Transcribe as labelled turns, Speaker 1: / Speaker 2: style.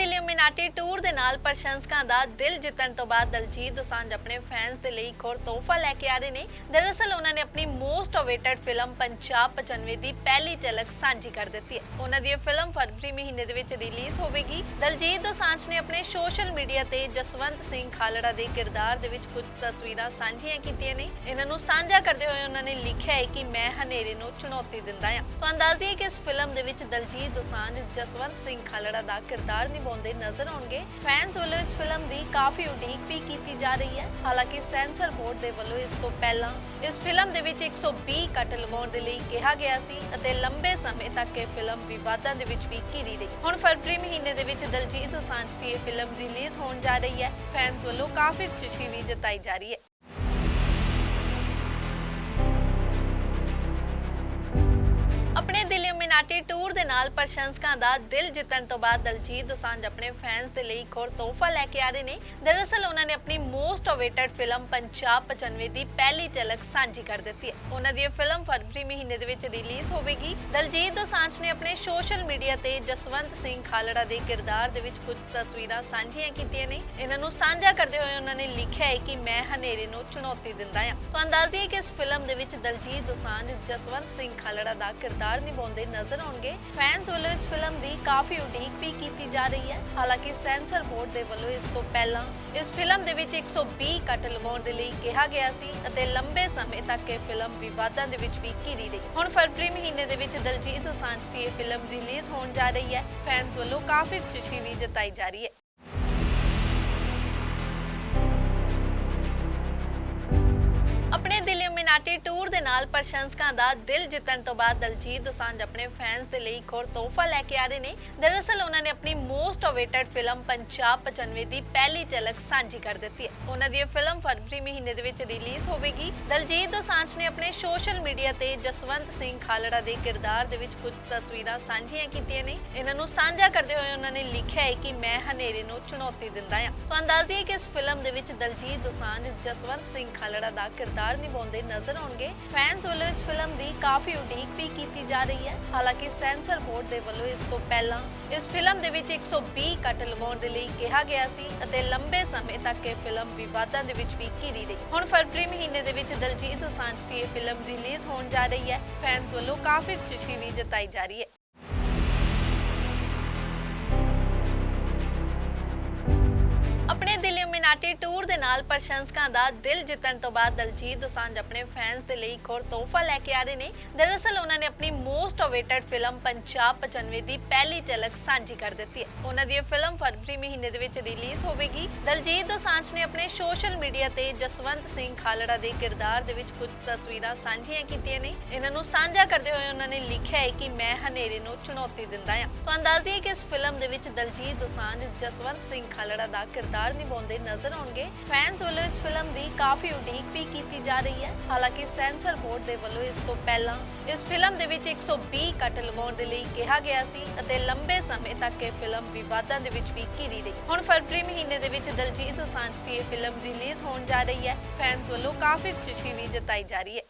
Speaker 1: ਦਿਲ Illuminati tour ਦੇ ਨਾਲ ਪ੍ਰਸ਼ੰਸਕਾਂ ਦਾ ਦਿਲ ਜਿੱਤਣ ਤੋਂ ਬਾਅਦ ਦਲਜੀਤ ਦੋਸਾਂਝ ਆਪਣੇ ਫੈਨਸ ਦੇ ਲਈ ਇੱਕ ਹੋਰ ਤੋਹਫਾ ਲੈ ਕੇ ਆ ਰਹੇ ਨੇ। ਦਰਅਸਲ ਉਹਨਾਂ ਨੇ ਆਪਣੀ ਮੋਸਟ ਅਵੇਟਡ ਫਿਲਮ ਪੰਜਾਬ 95 ਦੀ ਪਹਿਲੀ ਝਲਕ ਸਾਂਝੀ ਕਰ ਦਿੱਤੀ ਹੈ। ਉਹਨਾਂ ਦੀ ਇਹ ਫਿਲਮ ਫਰਵਰੀ ਮਹੀਨੇ ਦੇ ਵਿੱਚ ਰਿਲੀਜ਼ ਹੋਵੇਗੀ। ਦਲਜੀਤ ਦੋਸਾਂਝ ਨੇ ਆਪਣੇ ਸੋਸ਼ਲ ਮੀਡੀਆ ਤੇ ਜਸਵੰਤ ਸਿੰਘ ਖਾਲੜਾ ਦੇ ਕਿਰਦਾਰ ਦੇ ਵਿੱਚ ਕੁਝ ਤਸਵੀਰਾਂ ਸਾਂਝੀਆਂ ਕੀਤੀਆਂ ਨੇ। ਇਹਨਾਂ ਨੂੰ ਸਾਂਝਾ ਕਰਦੇ ਹੋਏ ਉਹਨਾਂ ਨੇ ਲਿਖਿਆ ਹੈ ਕਿ ਮੈਂ ਹਨੇਰੇ ਨੂੰ ਚੁਣੌਤੀ ਦਿੰਦਾ ਹਾਂ। ਤਾਂ ਹੈ ਕਿ ਇਸ ਫਿਲਮ ਦੇ ਵਿੱਚ ਦਲਜੀਤ ਦੋਸਾਂਝ, ਜਸਵੰਤ ਸਿੰਘ ਖਾਲੜਾ ਦਾ ਕਿਰਦਾਰ ਨਿਭਾਉਂਦੇ ਨਜ਼ਰ ਆਉਣਗੇ। ਫੈਨਸ ਵੱਲੋਂ ਇਸ ਫਿਲਮ ਦੀ ਕਾਫੀ ਉਡੀਕ ਵੀ ਕੀਤੀ ਜਾ ਰਹੀ ਹੈ। ਹਾਲਾਂਕਿ ਸੈਂਸਰ ਬੋਰਡ ਦੇ ਵੱਲੋਂ ਇਸ ਤੋਂ ਪਹਿਲਾਂ ਇਸ ਫਿਲਮ ਦੇ ਵਿੱਚ 120 ਕੱਟ ਲਗਾਉਣ ਦੇ ਲਈ ਕਿਹਾ ਗਿਆ ਸੀ ਅਤੇ ਲੰਬੇ ਸਮੇਂ ਤੱਕ ਇਹ ਫਿਲਮ ਵਿਵਾਦਾਂ ਦੇ ਵਿੱਚ ਵੀ ਘਿਰੀ ਰਹੀ। ਹੁਣ ਫਰਵਰੀ ਮਹੀਨੇ ਦੇ ਵਿੱਚ ਦਲਜੀਤ ਦੋਸਾਂਝ ਦੀ ਇਹ ਫਿਲਮ ਰਿਲੀਜ਼ ਹੋਣ ਜਾ ਰਹੀ ਹੈ। ਫੈਨਸ ਵੱਲੋਂ ਕਾਫੀ ਖੁਸ਼ੀ ਵੀ ਜਤਾਈ ਜਾ ਰਹੀ ਹੈ। ਆਪਣੇ ਦਿਲ ਇਲੂਮੀਨਾਟੀ ਟੂਰ ਦੇ ਨਾਲ ਪ੍ਰਸ਼ੰਸਕਾਂ ਦਾ ਦਿਲ ਜਿੱਤਣ ਤੋਂ ਬਾਅਦ ਦਲਜੀਤ ਦੋਸਾਂਝ ਆਪਣੇ ਫੈਨਸ ਦੇ ਲਈ ਇੱਕ ਹੋਰ ਤੋਹਫਾ ਲੈ ਕੇ ਆ ਰਹੇ ਨੇ। ਦਰਅਸਲ ਉਹਨਾਂ ਨੇ ਆਪਣੀ ਮੋਸਟ ਅਵੇਟਡ ਫਿਲਮ ਪੰਜਾਬ 95 ਦੀ ਪਹਿਲੀ ਝਲਕ ਸਾਂਝੀ ਕਰ ਦਿੱਤੀ ਹੈ। ਉਹਨਾਂ ਦੀ ਇਹ ਫਿਲਮ ਫਰਵਰੀ ਮਹੀਨੇ ਦੇ ਵਿੱਚ ਰਿਲੀਜ਼ ਹੋਵੇਗੀ। ਦਲਜੀਤ ਦੋਸਾਂਝ ਨੇ ਆਪਣੇ ਸੋਸ਼ਲ ਮੀਡੀਆ ਤੇ ਜਸਵੰਤ ਸਿੰਘ ਖਾਲੜਾ ਦੇ ਕਿਰਦਾਰ ਦੇ ਵਿੱਚ ਕੁਝ ਤਸਵੀਰਾਂ ਸਾਂਝੀਆਂ ਕੀਤੀਆਂ ਨੇ। ਇਹਨਾਂ ਨੂੰ ਸਾਂਝਾ ਕਰਦੇ ਹੋਏ ਉਹਨਾਂ ਨੇ ਲਿਖਿਆ ਹੈ ਕਿ ਮੈਂ ਹਨੇਰੇ ਨੂੰ ਚੁਣੌਤੀ ਦਿੰਦਾ ਹਾਂ। ਤਾਂ ਹੈ ਕਿ ਇਸ ਫਿਲਮ ਦੇ ਵਿੱਚ ਦਲਜੀਤ ਦੋਸਾਂਝ, ਜਸਵੰਤ ਸਿੰਘ ਖਾਲੜਾ ਦਾ ਕਿਰਦਾਰ ਨਿਭਾਉਂਦੇ ਨਜ਼ਰ ਆਉਣਗੇ। ਫੈਨਸ ਵੱਲੋਂ ਇਸ ਫਿਲਮ ਦੀ ਕਾਫੀ ਉਡੀਕ ਵੀ ਕੀਤੀ ਜਾ ਰਹੀ ਹੈ। ਹਾਲਾਂਕਿ ਸੈਂਸਰ ਬੋਰਡ ਦੇ ਵੱਲੋਂ ਇਸ ਤੋਂ ਪਹਿਲਾਂ ਇਸ ਫਿਲਮ ਦੇ ਵਿੱਚ 120 ਕੱਟ ਲਗਾਉਣ ਦੇ ਲਈ ਕਿਹਾ ਗਿਆ ਸੀ ਅਤੇ ਲੰਬੇ ਸਮੇਂ ਤੱਕ ਇਹ ਫਿਲਮ ਵਿਵਾਦਾਂ ਦੇ ਵਿੱਚ ਵੀ ਘਿਰੀ ਰਹੀ। ਹੁਣ ਫਰਵਰੀ ਮਹੀਨੇ ਦੇ ਵਿੱਚ ਦਲਜੀਤ ਦੋਸਾਂਝ ਦੀ ਇਹ ਫਿਲਮ ਰਿਲੀਜ਼ ਹੋਣ ਜਾ ਰਹੀ ਹੈ। ਫੈਨਸ ਵੱਲੋਂ ਕਾਫੀ ਖੁਸ਼ੀ ਵੀ ਜਤਾਈ ਜਾ ਰਹੀ ਹੈ। ਆਪਣੇ ਦਿਲ ਇਲੂਮੀਨਾਟੀ ਟੂਰ ਦੇ ਨਾਲ ਪ੍ਰਸ਼ੰਸਕਾਂ ਦਾ ਦਿਲ ਜਿੱਤਣ ਤੋਂ ਬਾਅਦ ਦਲਜੀਤ ਦੋਸਾਂਝ ਆਪਣੇ ਫੈਨਸ ਦੇ ਲਈ ਇੱਕ ਹੋਰ ਤੋਹਫਾ ਲੈ ਕੇ ਆ ਰਹੇ ਨੇ। ਦਰਅਸਲ ਉਹਨਾਂ ਨੇ ਆਪਣੀ ਮੋਸਟ ਅਵੇਟਡ ਫਿਲਮ ਪੰਜਾਬ 95 ਦੀ ਪਹਿਲੀ ਝਲਕ ਸਾਂਝੀ ਕਰ ਦਿੱਤੀ ਹੈ। ਉਹਨਾਂ ਦੀ ਇਹ ਫਿਲਮ ਫਰਵਰੀ ਮਹੀਨੇ ਦੇ ਵਿੱਚ ਰਿਲੀਜ਼ ਹੋਵੇਗੀ। ਦਲਜੀਤ ਦੋਸਾਂਝ ਨੇ ਆਪਣੇ ਸੋਸ਼ਲ ਮੀਡੀਆ ਤੇ ਜਸਵੰਤ ਸਿੰਘ ਖਾਲੜਾ ਦੇ ਕਿਰਦਾਰ ਦੇ ਵਿੱਚ ਕੁਝ ਤਸਵੀਰਾਂ ਸਾਂਝੀਆਂ ਕੀਤੀਆਂ ਨੇ। ਇਹਨਾਂ ਨੂੰ ਸਾਂਝਾ ਕਰਦੇ ਹੋਏ ਉਹਨਾਂ ਨੇ ਲਿਖਿਆ ਹੈ ਕਿ ਮੈਂ ਹਨੇਰੇ ਨੂੰ ਚੁਣੌਤੀ ਦਿੰਦਾ ਹਾਂ। ਤਾਂ ਹੈ ਕਿ ਇਸ ਫਿਲਮ ਦੇ ਵਿੱਚ ਦਲਜੀਤ ਦੋਸਾਂਝ, ਜਸਵੰਤ ਸਿੰਘ ਖਾਲੜਾ ਦਾ ਕਿਰਦਾਰ ਨਿਭਾਉਂਦੇ ਨਜ਼ਰ ਆਉਣਗੇ। ਫੈਨਸ ਵੱਲੋਂ ਇਸ ਫਿਲਮ ਦੀ ਕਾਫੀ ਉਡੀਕ ਵੀ ਕੀਤੀ ਜਾ ਰਹੀ ਹੈ। ਹਾਲਾਂਕਿ ਸੈਂਸਰ ਬੋਰਡ ਦੇ ਵੱਲੋਂ ਇਸ ਤੋਂ ਪਹਿਲਾਂ ਇਸ ਫਿਲਮ ਦੇ ਵਿੱਚ 120 ਕੱਟ ਲਗਾਉਣ ਦੇ ਲਈ ਕਿਹਾ ਗਿਆ ਸੀ ਅਤੇ ਲੰਬੇ ਸਮੇਂ ਤੱਕ ਇਹ ਫਿਲਮ ਵਿਵਾਦਾਂ ਦੇ ਵਿੱਚ ਵੀ ਘਿਰੀ ਰਹੀ। ਹੁਣ ਫਰਵਰੀ ਮਹੀਨੇ ਦੇ ਵਿੱਚ ਦਲਜੀਤ ਦੋਸਾਂਝ ਦੀ ਇਹ ਫਿਲਮ ਰਿਲੀਜ਼ ਹੋਣ ਜਾ ਰਹੀ ਹੈ। ਫੈਨਸ ਵੱਲੋਂ ਕਾਫੀ ਖੁਸ਼ੀ ਵੀ ਜਤਾਈ ਜਾ ਰਹੀ ਹੈ। ਆਪਣੇ ਦਿਲ ਇਲੂਮੀਨਾਟੀ ਟੂਰ ਦੇ ਨਾਲ ਪ੍ਰਸ਼ੰਸਕਾਂ ਦਾ ਦਿਲ ਜਿੱਤਣ ਤੋਂ ਬਾਅਦ ਦਲਜੀਤ ਦੋਸਾਂਝ ਆਪਣੇ ਫੈਨਸ ਦੇ ਲਈ ਇੱਕ ਹੋਰ ਤੋਹਫਾ ਲੈ ਕੇ ਆ ਰਹੇ ਨੇ। ਦਰਅਸਲ ਉਹਨਾਂ ਨੇ ਆਪਣੀ ਮੋਸਟ ਅਵੇਟਡ ਫਿਲਮ ਪੰਜਾਬ 95 ਦੀ ਪਹਿਲੀ ਝਲਕ ਸਾਂਝੀ ਕਰ ਦਿੱਤੀ ਹੈ। ਉਹਨਾਂ ਦੀ ਇਹ ਫਿਲਮ ਫਰਵਰੀ ਮਹੀਨੇ ਦੇ ਵਿੱਚ ਰਿਲੀਜ਼ ਹੋਵੇਗੀ। ਦਲਜੀਤ ਦੋਸਾਂਝ ਨੇ ਆਪਣੇ ਸੋਸ਼ਲ ਮੀਡੀਆ ਤੇ ਜਸਵੰਤ ਸਿੰਘ ਖਾਲੜਾ ਦੇ ਕਿਰਦਾਰ ਦੇ ਵਿੱਚ ਕੁਝ ਤਸਵੀਰਾਂ ਸਾਂਝੀਆਂ ਕੀਤੀਆਂ ਨੇ। ਇਹਨਾਂ ਨੂੰ ਸਾਂਝਾ ਕਰਦੇ ਹੋਏ ਉਹਨਾਂ ਨੇ ਲਿਖਿਆ ਹੈ ਕਿ ਮੈਂ ਹਨੇਰੇ ਨੂੰ ਚੁਣੌਤੀ ਦਿੰਦਾ ਹਾਂ। ਤਾਂ ਅੰਦਾਜ਼ੀਏ ਕਿ ਇਸ ਫਿਲਮ ਦੇ ਵਿੱਚ ਦਲਜੀਤ ਦੋਸਾਂਝ, ਜਸਵੰਤ ਸਿੰਘ ਖਾਲੜਾ ਦਾ ਕਿਰਦਾਰ ਨਿਭਾਉਂਦੇ ਨਜ਼ਰ ਆਉਣਗੇ। ਫੈਨਸ ਵੱਲੋਂ ਇਸ ਫਿਲਮ ਦੀ ਕਾਫੀ ਉਡੀਕ ਵੀ ਕੀਤੀ ਜਾ ਰਹੀ ਹੈ। ਹਾਲਾਂਕਿ ਸੈਂਸਰ ਬੋਰਡ ਦੇ ਵੱਲੋਂ ਇਸ ਤੋਂ ਪਹਿਲਾਂ ਇਸ ਫਿਲਮ ਦੇ ਵਿੱਚ 120 ਕੱਟ ਲਗਾਉਣ ਦੇ ਲਈ ਕਿਹਾ ਗਿਆ ਸੀ ਅਤੇ ਲੰਬੇ ਸਮੇਂ ਤੱਕ ਇਹ ਫਿਲਮ ਵਿਵਾਦਾਂ ਦੇ ਵਿੱਚ ਵੀ ਘਿਰੀ ਰਹੀ। ਹੁਣ ਫਰਵਰੀ ਮਹੀਨੇ ਦੇ ਵਿੱਚ ਦਲਜੀਤ ਦੋਸਾਂਝ ਦੀ ਇਹ ਫਿਲਮ ਰਿਲੀਜ਼ ਹੋਣ ਜਾ ਰਹੀ ਹੈ। ਫੈਨਸ ਵੱਲੋਂ ਕਾਫੀ ਖੁਸ਼ੀ ਵੀ ਜਤਾਈ ਜਾ ਰਹੀ ਹੈ।